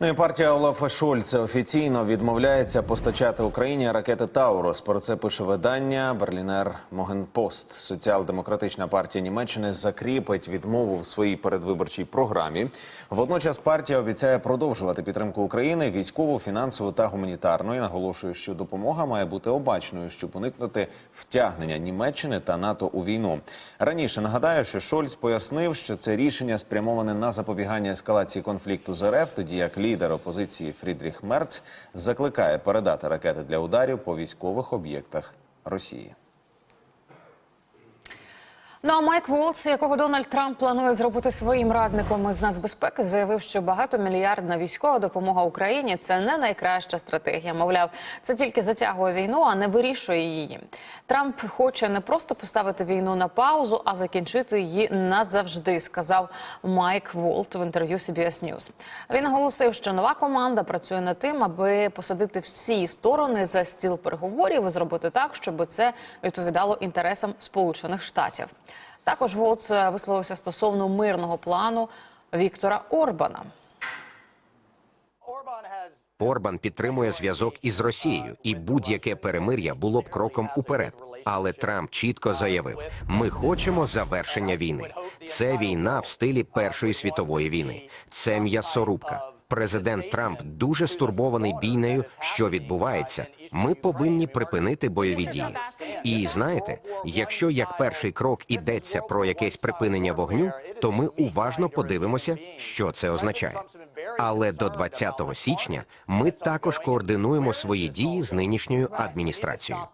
Ну партія Олафа Шольца офіційно відмовляється постачати Україні ракети Таурос. Про це пише видання Берлінер Могенпост. Соціал-демократична партія Німеччини закріпить відмову в своїй передвиборчій програмі. Водночас партія обіцяє продовжувати підтримку України військову, фінансову та гуманітарну. І наголошує, що допомога має бути обачною, щоб уникнути втягнення Німеччини та НАТО у війну. Раніше нагадаю, що Шольц пояснив, що це рішення спрямоване на запобігання ескалації конфлікту з РФ, тоді як лідер опозиції Фрідріх Мерц закликає передати ракети для ударів по військових об'єктах Росії. Ну а Майк Волц, якого Дональд Трамп планує зробити своїм радником із нацбезпеки, заявив, що багатомільярдна військова допомога Україні це не найкраща стратегія. Мовляв, це тільки затягує війну, а не вирішує її. Трамп хоче не просто поставити війну на паузу, а закінчити її назавжди, сказав Майк Волт в інтерв'ю CBS News. Він наголосив, що нова команда працює над тим, аби посадити всі сторони за стіл переговорів і зробити так, щоб це відповідало інтересам Сполучених Штатів. Також Волц висловився стосовно мирного плану Віктора Орбана. Орбан підтримує зв'язок із Росією, і будь-яке перемир'я було б кроком уперед. Але Трамп чітко заявив: ми хочемо завершення війни. Це війна в стилі Першої світової війни. Це м'ясорубка. Президент Трамп дуже стурбований бійнею, що відбувається. Ми повинні припинити бойові дії. І знаєте, якщо як перший крок ідеться про якесь припинення вогню, то ми уважно подивимося, що це означає. Але до 20 січня ми також координуємо свої дії з нинішньою адміністрацією.